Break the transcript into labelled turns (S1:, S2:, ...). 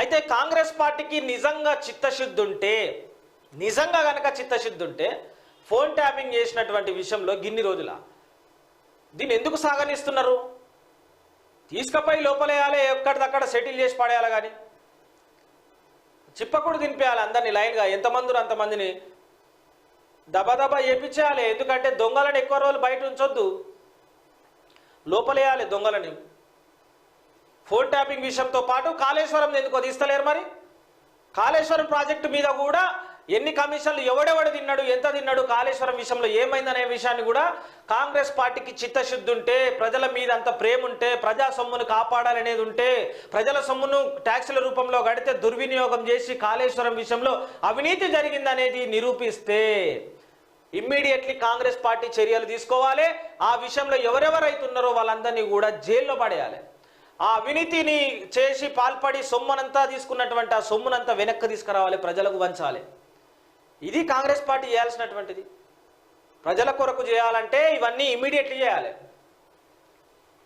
S1: అయితే కాంగ్రెస్ పార్టీకి నిజంగా చిత్తశుద్ధి ఉంటే నిజంగా కనుక చిత్తశుద్ధి ఉంటే ఫోన్ ట్యాపింగ్ చేసినటువంటి విషయంలో గిన్ని రోజుల. దీన్ని ఎందుకు సాగనిస్తున్నారు? తీసుకపోయి లోపలేయాలి ఎక్కడిదక్కడ సెటిల్ చేసి పడేయాలి కానీ చిప్పకుడు దింపేయాలి అందరినీ లైన్గా ఎంతమంది అంతమందిని. దబదబా చేపించేయాలి ఎందుకంటే దొంగలను ఎక్కువ రోజులు బయట ఉంచొద్దు. లోపలేయాలి దొంగలని. ఫోన్ ట్యాపింగ్ విషయంతో పాటు కాళేశ్వరం ఎందుకో తీస్తలేరు మరి? కాళేశ్వరం ప్రాజెక్టు మీద కూడా ఎన్ని కమిషన్లు ఎవడెవడు తిన్నాడు ఎంత తిన్నాడు కాళేశ్వరం విషయంలో ఏమైందనే విషయాన్ని కూడా కాంగ్రెస్ పార్టీకి చిత్తశుద్ధి ఉంటే ప్రజల మీద అంత ప్రేమ ఉంటే ప్రజా సొమ్మును కాపాడాలనేది ఉంటే ప్రజల సొమ్మును ట్యాక్సుల రూపంలో గడితే దుర్వినియోగం చేసి కాళేశ్వరం విషయంలో అవినీతి జరిగిందనేది నిరూపిస్తే ఇమ్మీడియట్లీ కాంగ్రెస్ పార్టీ చర్యలు తీసుకోవాలి. ఆ విషయంలో ఎవరెవరైతున్నారో వాళ్ళందరినీ కూడా జైల్లో పడేయాలి. ఆ అవినీతిని చేసి పాల్పడి సొమ్మునంతా తీసుకున్నటువంటి ఆ సొమ్మునంతా వెనక్కి తీసుకురావాలి ప్రజలకు వంచాలి. ఇది కాంగ్రెస్ పార్టీ చేయాల్సినటువంటిది. ప్రజల కొరకు చేయాలంటే ఇవన్నీ ఇమీడియట్లీ చేయాలి.